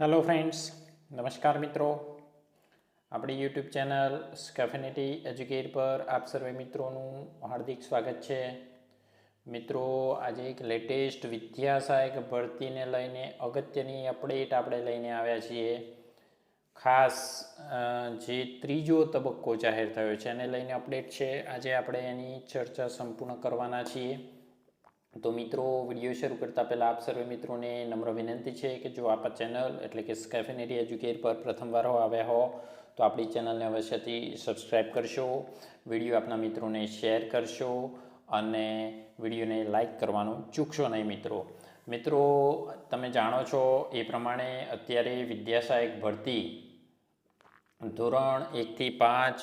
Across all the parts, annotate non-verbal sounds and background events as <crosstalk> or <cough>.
Hello friends નમસ્કાર, મિત્રો. આપણી યુટ્યુબ ચેનલ સ્કેફિનિટી એજ્યુકેટ પર આપ સર્વે મિત્રોનું હાર્દિક સ્વાગત છે. મિત્રો, આજે એક લેટેસ્ટ વિદ્યા સહાયક ભરતીને લઈને અગત્યની અપડેટ આપણે લઈને આવ્યા છીએ. ખાસ જે ત્રીજો તબક્કો જાહેર થયો છે, એને લઈને અપડેટ છે. આજે આપણે એની ચર્ચા સંપૂર્ણ કરવાના છીએ. તો મિત્રો, વીડિયો શરૂ કરતાં પહેલાં આપ સર્વે મિત્રોને નમ્ર વિનંતી છે કે જો આપ ચેનલ, એટલે કે સ્કેફિનેરી એજ્યુકેટ પર પ્રથમવાર આવ્યા હો, તો આપણી ચેનલને અવશ્યથી સબસ્ક્રાઈબ કરશો, વીડિયો આપના મિત્રોને શેર કરશો અને વિડીયોને લાઈક કરવાનું ચૂકશો નહીં મિત્રો. મિત્રો, તમે જાણો છો એ પ્રમાણે અત્યારે વિદ્યાસહાયક ભરતી ધોરણ એકથી પાંચ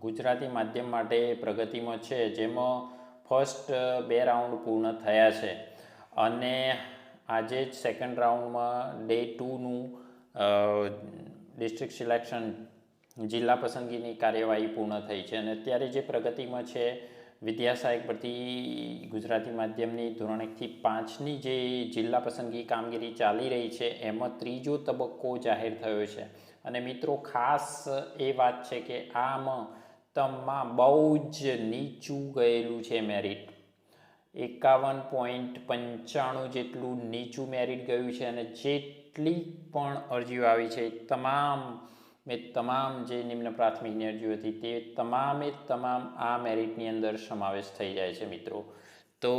ગુજરાતી માધ્યમ માટે પ્રગતિમાં છે. જેમાં ફર્સ્ટ બે રાઉન્ડ પૂર્ણ થયા છે. અને આજે જ સેકન્ડ રાઉન્ડમાં ડે ટુનું ડિસ્ટ્રિક્ટ સિલેક્શન જિલ્લા પસંદગીની કાર્યવાહી પૂર્ણ થઈ છે. અને અત્યારે જે પ્રગતિમાં છે, વિદ્યા સહાયક ભરતી ગુજરાતી માધ્યમની ધોરણ એકથી પાંચની જે જિલ્લા પસંદગી કામગીરી ચાલી રહી છે, એમાં ત્રીજો તબક્કો જાહેર થયો છે. અને મિત્રો, ખાસ એ વાત છે કે આમાં તમામ બહુ જ નીચું ગયેલું છે મેરિટ એકાવન પોઈન્ટ પંચાણું જેટલું નીચું મેરિટ ગયું છે અને જેટલી પણ અરજીઓ આવી છે, તમામ, મેં તમામ જે નિમ્ન પ્રાથમિકની અરજીઓ હતી તે તમામે તમામ આ મેરિટની અંદર સમાવેશ થઈ જાય છે મિત્રો. તો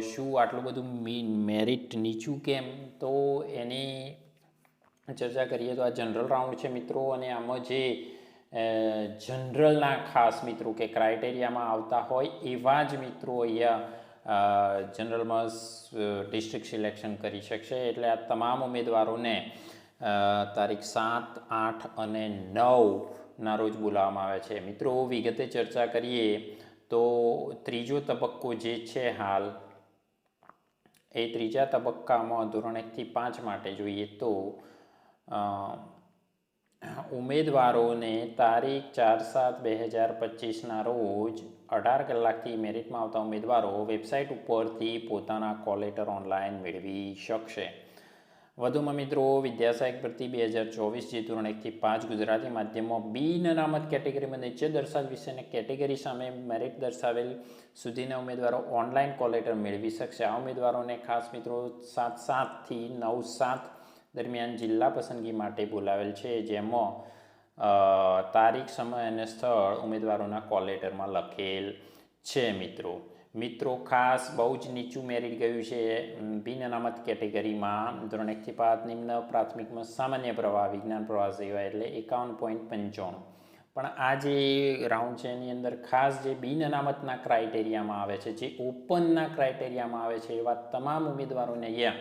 શું આટલું બધું મીન મેરિટ નીચું કેમ? તો એની ચર્ચા કરીએ તો આ જનરલ રાઉન્ડ છે મિત્રો અને આમાં જે જનરલના ખાસ મિત્રો કે ક્રાઇટેરિયામાં આવતા હોય એવા જ મિત્રો અહીંયા જનરલમાં ડિસ્ટ્રિક્ટ સિલેક્શન કરી શકશે. એટલે આ તમામ ઉમેદવારોને તારીખ સાત, આઠ અને નવના રોજ બોલાવવામાં આવે છે. મિત્રો, વિગતે ચર્ચા કરીએ તો ત્રીજો તબક્કો જે છે હાલ, એ ત્રીજા તબક્કામાં ધોરણ એકથી પાંચ માટે જોઈએ તો ઉમેદવારોને તારીખ ચાર સાત બે હજાર પચીસના રોજ અઢાર કલાકથી મેરિટમાં આવતા ઉમેદવારો વેબસાઇટ ઉપરથી પોતાના કોલ લેટર ઓનલાઈન મેળવી શકશે. વધુમાં મિત્રો, વિદ્યાસહાયક ભરતી બે હજાર ચોવીસ જે ધોરણ એકથી પાંચ ગુજરાતી માધ્યમમાં બી અનામત કેટેગરીમાં નીચે દર્શાવેલ વિષયની કેટેગરી સામે મેરિટ દર્શાવેલ સુધીના ઉમેદવારો ઓનલાઈન કોલ લેટર મેળવી શકશે. આ ઉમેદવારોને ખાસ મિત્રો, સાત સાતથી નવ સાત દરમિયાન જિલ્લા પસંદગી માટે બોલાવેલ છે, જેમાં તારીખ, સમય અને સ્થળ ઉમેદવારોના કોલ લેટરમાં લખેલ છે મિત્રો. મિત્રો, ખાસ બહુ જ નીચું મેરિટ ગયું છે. બિન અનામત કેટેગરીમાં ધોરણ એકથી પાંચ, નિમ્ન, પ્રાથમિકમાં સામાન્ય પ્રવાહ, વિજ્ઞાન પ્રવાહ સેવા એટલે એકાવન પોઈન્ટ પંચાણું. પણ આ જે રાઉન્ડ છે, એની અંદર ખાસ જે બિન અનામતના ક્રાઇટેરિયામાં આવે છે, જે ઓપનના ક્રાઇટેરિયામાં આવે છે, એવા તમામ ઉમેદવારોને અહીંયા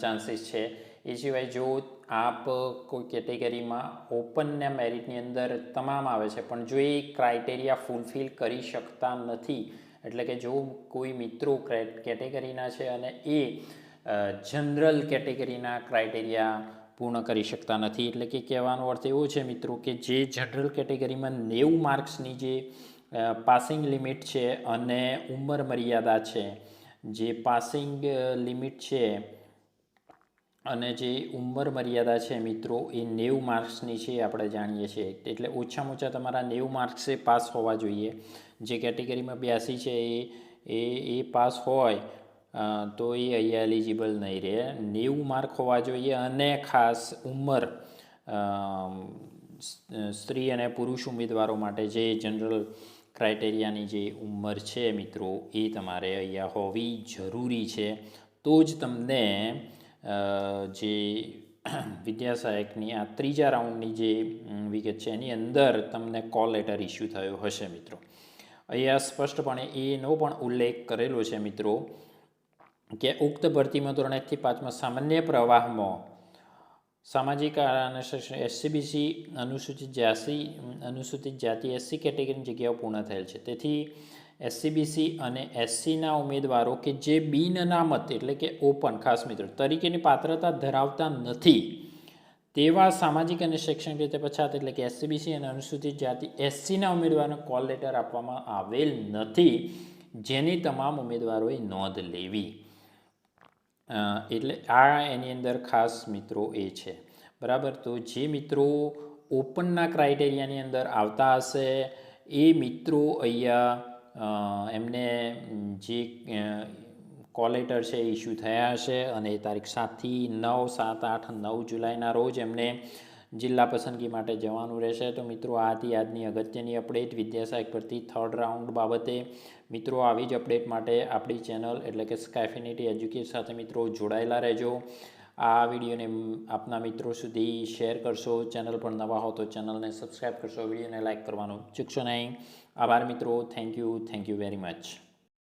ચાન્સીસ છે. એ સિવાય જો આપ કોઈ કેટેગરીમાં ઓપનના મેરિટની અંદર તમામ આવે છે, પણ જો એ ક્રાઇટેરિયા ફૂલફિલ કરી શકતા નથી, એટલે કે જો કોઈ મિત્રો કેટેગરીના છે અને એ જનરલ કેટેગરીના ક્રાઇટેરિયા પૂર્ણ કરી શકતા નથી. એટલે કે કહેવાનો અર્થ એવો છે મિત્રો કે જે જનરલ કેટેગરીમાં નેવું માર્ક્સની જે પાસિંગ લિમિટ છે અને ઉંમર મર્યાદા છે, જે પાસિંગ લિમિટ છે અને જે ઉંમર મર્યાદા છે મિત્રો, એ નેવું માર્ક્સની છે આપણે જાણીએ છીએ. એટલે ઓછામાં ઓછા તમારા નેવું માર્ક્સે પાસ હોવા જોઈએ. જે કેટેગરીમાં બ્યાસી છે એ એ પાસ હોય તો એ અહીંયા એલિજિબલ નહીં રહે. નેવું માર્ક હોવા જોઈએ અને ખાસ ઉંમર સ્ત્રી અને પુરુષ ઉમેદવારો માટે જે જનરલ ક્રાઇટેરિયાની જે ઉંમર છે મિત્રો, એ તમારે અહીંયા હોવી જરૂરી છે. તો જ તમને જે <clears throat> વિદ્યાસહાયકની આ ત્રીજા રાઉન્ડની જે વિગત છે, એની અંદર તમને કોલ લેટર ઇસ્યુ થયો હશે મિત્રો. અહીંયા સ્પષ્ટપણે એનો પણ ઉલ્લેખ કરેલો છે મિત્રો, કે ઉક્ત ભરતીમાં ધોરણ એકથી પાંચમાં સામાન્ય પ્રવાહમાં સામાજિક અને એસસીબીસી અનુસૂચિત જાતિ અનુસૂચિત જાતિ એસસી કેટેગરીની જગ્યાઓ પૂર્ણ થયેલ છે. તેથી એસસીબીસી અને એસસીના ઉમેદવારો કે જે બિન અનામત એટલે કે ઓપન, ખાસ મિત્રો, તરીકેની પાત્રતા ધરાવતા નથી. તેવા સામાજિક અને શૈક્ષણિક રીતે પછાત એટલે કે એસસીબીસી અને અનુસૂચિત જાતિ એસસીના ઉમેદવારોને કોલ લેટર આપવામાં આવેલ નથી. જેની તમામ ઉમેદવારોએ નોંધ લેવી. એટલે આ એની અંદર ખાસ મિત્રો એ છે. બરાબર? તો જે મિત્રો ઓપનના ક્રાઇટેરિયાની અંદર આવતા હશે, એ મિત્રો અહીંયા એમને જે કોલેટર છે ઇસ્યુ થયા હશે અને તારીખ સાતથી નવ, સાત, આઠ, નવ જુલાઈના રોજ એમને જિલ્લા પસંદગી માટે જવાનું રહેશે. તો મિત્રો, આ હતી આજની અગત્યની અપડેટ વિદ્યાસાહેબ પરથી થર્ડ રાઉન્ડ બાબતે મિત્રો, આવી જ અપડેટ માટે આપણી ચેનલ એટલે કે સ્કાયફિનિટી એજ્યુકેટ સાથે મિત્રો જોડાયેલા રહેજો. આ વિડીયોને આપના મિત્રો સુધી શેર કરશો. ચેનલ પર નવા હો તો ચેનલને સબસ્ક્રાઈબ કરશો. વિડીયોને લાઇક કરવાનું ચૂકશો નહીં. આભાર મિત્રો. Thank you. Thank you very much.